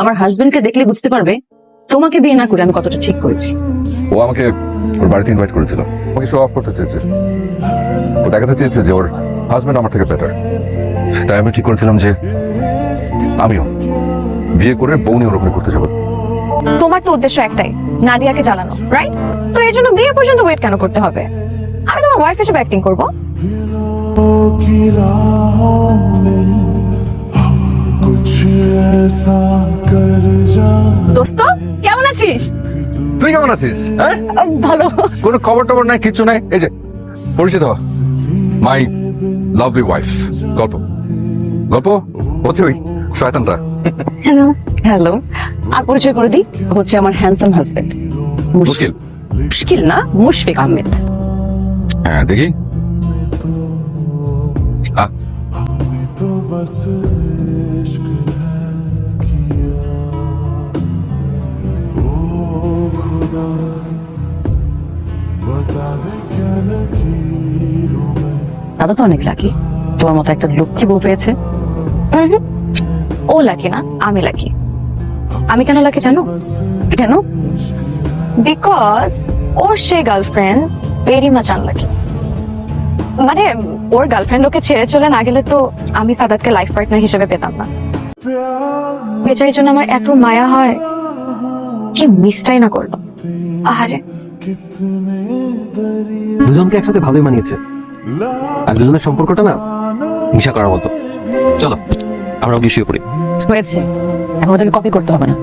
আমার হাজবেন্ডকে দেখলে বুঝতে পারবে তোমাকে বিয়ে না করে আমি কতটা ঠিক করেছি। ও আমাকে ওর বাড়িতে ইনভাইট করেছিল। ওকে শো অফ করতে চেয়েছে। ও দেখাতে চেয়েছে যে ওর হাজবেন্ড আমার থেকে বেটার তাই আমি ঠিক করেছিলাম যে আমিও বিয়ে করে বউ নিয়ে ওরকম করতে যাব। তোমার তো উদ্দেশ্য একটাই নাদিয়াকে জ্বালানো রাইট তো এর জন্য বিয়ে পর্যন্ত ওয়েট কেন করতে হবে? আমি তোমার ওয়াইফ হিসেবে অ্যাক্টিং করব। দোস্ত কেমন আছিস? তুই কেমন আছিস হ্যাঁ? ভালো। কোনো খবর টবর নাই কিছু নাই? এই যে পরিচিত মাই লাভলি ওয়াইফ গল্প। গল্প? হচ্ছে ওই শয়তানটা। হ্যালো। হ্যালো। আর পরিচয় করে দিই হচ্ছে আমার হ্যান্ডসাম হাজবেন্ড মুশকিল। মুশকিল না মুশফিক আহমেদ। হ্যাঁ দেখি। আহ, দাদা তো অনেক লাকি তোমার মতো একটা লক্ষ্মী বউ পেয়েছে। ও লাকি না আমি লাকি আমি কেন লাকি জানো? কেন? বিকজ ওর সে গার্লফ্রেন্ড ভেরি মাচ আনলাকি মানে ওর গার্লফ্রেন্ড ওকে ছেড়ে চলে না গেলে তো আমি সাদাতকে লাইফ পার্টনার হিসেবে পেতাম না। বেচারির জন্য আমার এত মায়া হয় কি মিসটাই না করল। আহারে। দুজনকে একসাথে ভালোই মানিয়েছে। আর দুজনের সম্পর্কটা না হিংসা করার মতো। চলো, আমরা গিয়ে পড়ি। হয়েছে। এখন ওদেরকে কপি করতে হবে না।